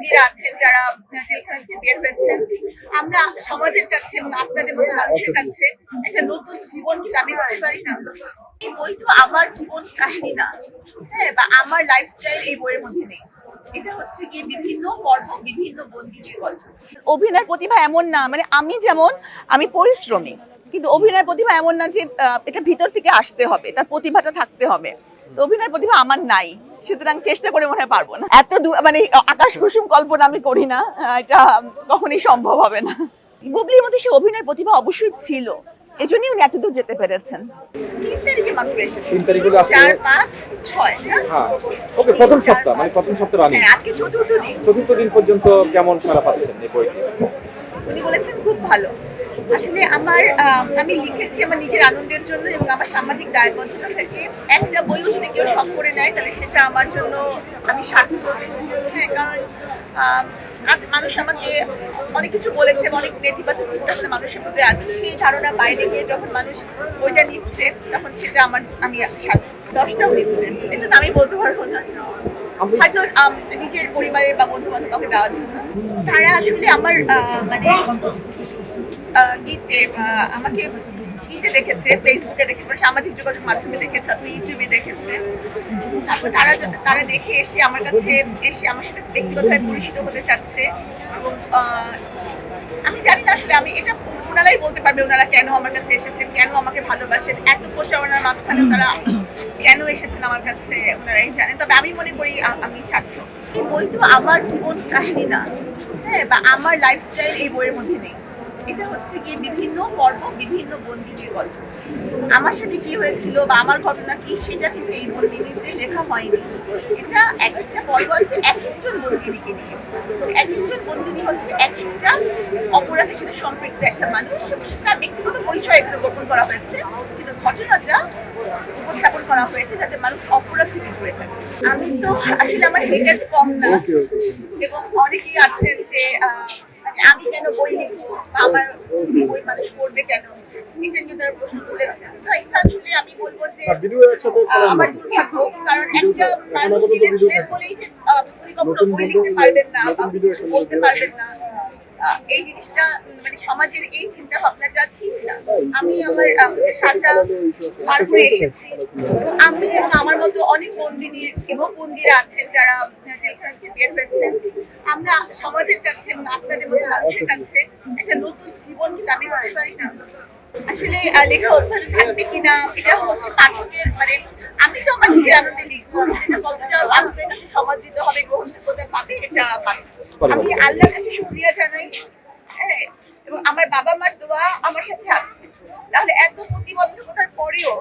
বন্দিরা আছেন যারা জেলখানা থেকে বের হয়েছেন, আমরা সমাজের কাছে এবং আপনাদের মতো মানুষের কাছে একটা নতুন জীবন কি দাবি করতে পারি না। এই বই তো আমার জীবন কাহিনী না। হ্যাঁ বা আমার লাইফস্টাইল এই বইয়ের মধ্যে নেই। এটা হচ্ছে গিয়ে বিভিন্ন পর্ব বিভিন্ন বন্দিদের গল্প। অভিনয়ের প্রতিভা এমন না মানে আমি যেমন, আমি পরিশ্রমী, কিন্তু অভিনয়ের প্রতিভা এমন না যে এটা ভিতর থেকে আসতে হবে, তার প্রতিভাটা থাকতে হবে। তো অভিনয়ের প্রতিভা আমার নাই। সুতরাং চেষ্টা করে মনে হয় পারব না। এত মানে আকাশ কুসুম কল্পনা আমি করি না এটা কখনোই সম্ভব হবে না। বুবলির মধ্যে সে অভিনয়ের প্রতিভা অবশ্যই ছিল এজন্যই উনি এতদূর যেতে পেরেছেন। তিন তারিখে মাত্র এসেছে। তিন তারিখে আজকে- চার পাঁচ ছয় না? হ্যাঁ। ওকে প্রথম সপ্তাহ মানে প্রথম সপ্তাহ রানিং। হ্যাঁ আজকে চতুর্থ দিন। চতুর্থ দিন পর্যন্ত কেমন সারা পাচ্ছেন এই বইটি? উনি বলেছেন খুব ভালো। আসলে আমার আমি লিখেছি আমার নিজের আনন্দের জন্য এবং আমার সামাজিক দায়বদ্ধতা থেকে একটা বইও যদি কেউ সব করে নেয়, তাহলে সেটা আমার জন্য আমি সার্থক হ্যাঁ কারণ আজ মানুষ আমাকে অনেক কিছু বলেছে অনেক নেতিবাচক চিন্তা ভাবনা মানুষের মধ্যে আছে। সেই ধারণা বাইরে গিয়ে যখন মানুষ বইটা নিচ্ছে, তখন সেটা আমার, আমি দশটাও নিচ্ছে। এটা আমি বলতে পারব না। হয়তো নিজের পরিবারের বা বন্ধু বান্ধব কাউকে দেওয়ার জন্য। তারা আসলে আমার মানে আমাকে দেখেছে ফেসবুকে দেখেছে সামাজিক যোগাযোগ মাধ্যমে দেখেছে, অথবা ইউটিউবে দেখেছে। তারপর তারা তারা দেখে এসে আমার কাছে এসে আমার সাথে ব্যক্তিগতভাবে পরিচিত হতে চাচ্ছে। এবং আমি জানি না আসলে আমি এটা ওনারাই বলতে পারবে, ওনারা কেন আমার কাছে এসেছেন, কেন আমাকে ভালোবাসেন, এত প্রচারণার মাঝখানে তারা কেন এসেছেন আমার কাছে ওনারাই জানেন। তবে আমি মনে করি আমি সার্থক এই বই তো আমার জীবন কাহিনী না। হ্যাঁ বা আমার লাইফস্টাইল এই বইয়ের মধ্যে নেই। এটা হচ্ছে গিয়ে বিভিন্ন পর্ব, বিভিন্ন বন্দিনীর গল্প। আমার সাথে কি হয়েছিল বা আমার ঘটনা কি, সেটা কিন্তু এই বন্দিনীতে লেখা হয়নি। এটা এক একটা পর্ব আছে এক একজন বন্দিনীকে নিয়ে। এক একজন বন্দিনী হচ্ছে এক একটা অপরাধের সাথে সম্পৃক্ত একটা মানুষ। তার ব্যক্তিগত পরিচয় এখানে গোপন করা হয়েছে, কিন্তু ঘটনাটা করা হয়েছে যাতে মানুষ অপরাধ থেকে দূরে থাকে। আমি তো আসলে আমার হেটার্স কম না। এবং অনেকেই আছেন যে মানে আমি কেন বই লিখব বা আমার বই মানুষ পড়বে কেন? এটা নিয়ে তারা প্রশ্ন তুলেছেন। তো এটা আসলে আমি বলব যে আমার দুর্ভাগ্য কারণ একটা মানুষ বলেই যে কখনো বই লিখতে পারবেন না বলতে পারবেন না। এই জিনিসটা মানে সমাজের এই চিন্তা ভাবনাটা ঠিক না আমি আমার সাজা পার করে এসেছি আমি এবং আমার মতো অনেক বন্দিনী এবং বন্দিরা আছেন যারা জেলখানা থেকে বের হয়েছেন আমরা সমাজের কাছে এবং আপনাদের মতো মানুষের কাছে একটা নতুন জীবন দাবি করতে পারি না আসলে লেখা অভ্যাস থাকবে কিনা, এটা হচ্ছে পাঠকের মানে আমি তো আমার নিজের আনন্দে লিখব এটা কতটা পাঠকের কাছে সমাদৃত হবে, গ্রহণযোগ্যতা পাবে, এটা পাঠক। আমি আল্লাহর কাছে শুক্রিয়া জানাই। হ্যাঁ এবং আমার বাবা মার দোয়া আমার সাথে আছে। তাহলে এত প্রতিবন্ধকতার পরেও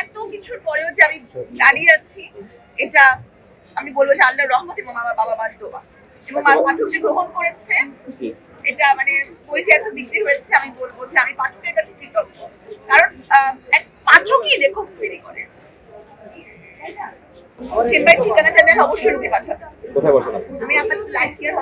এত কিছুর পরেও যে আমি দাঁড়িয়ে আছি এটা আমি বলব যে আল্লাহর রহমত এবং আমার বাবা মার দোয়া। এবং আমার পাঠক যে গ্রহণ করেছে এটা মানে বই যে এত বিক্রি হয়েছে আমি বলব যে আমি পাঠকের কাছে কৃতজ্ঞ। কারণ এক পাঠকই লেখক তৈরি করে। ঠিকানাটা নেন অবশ্যই রুগী পাঠাবেন? আমি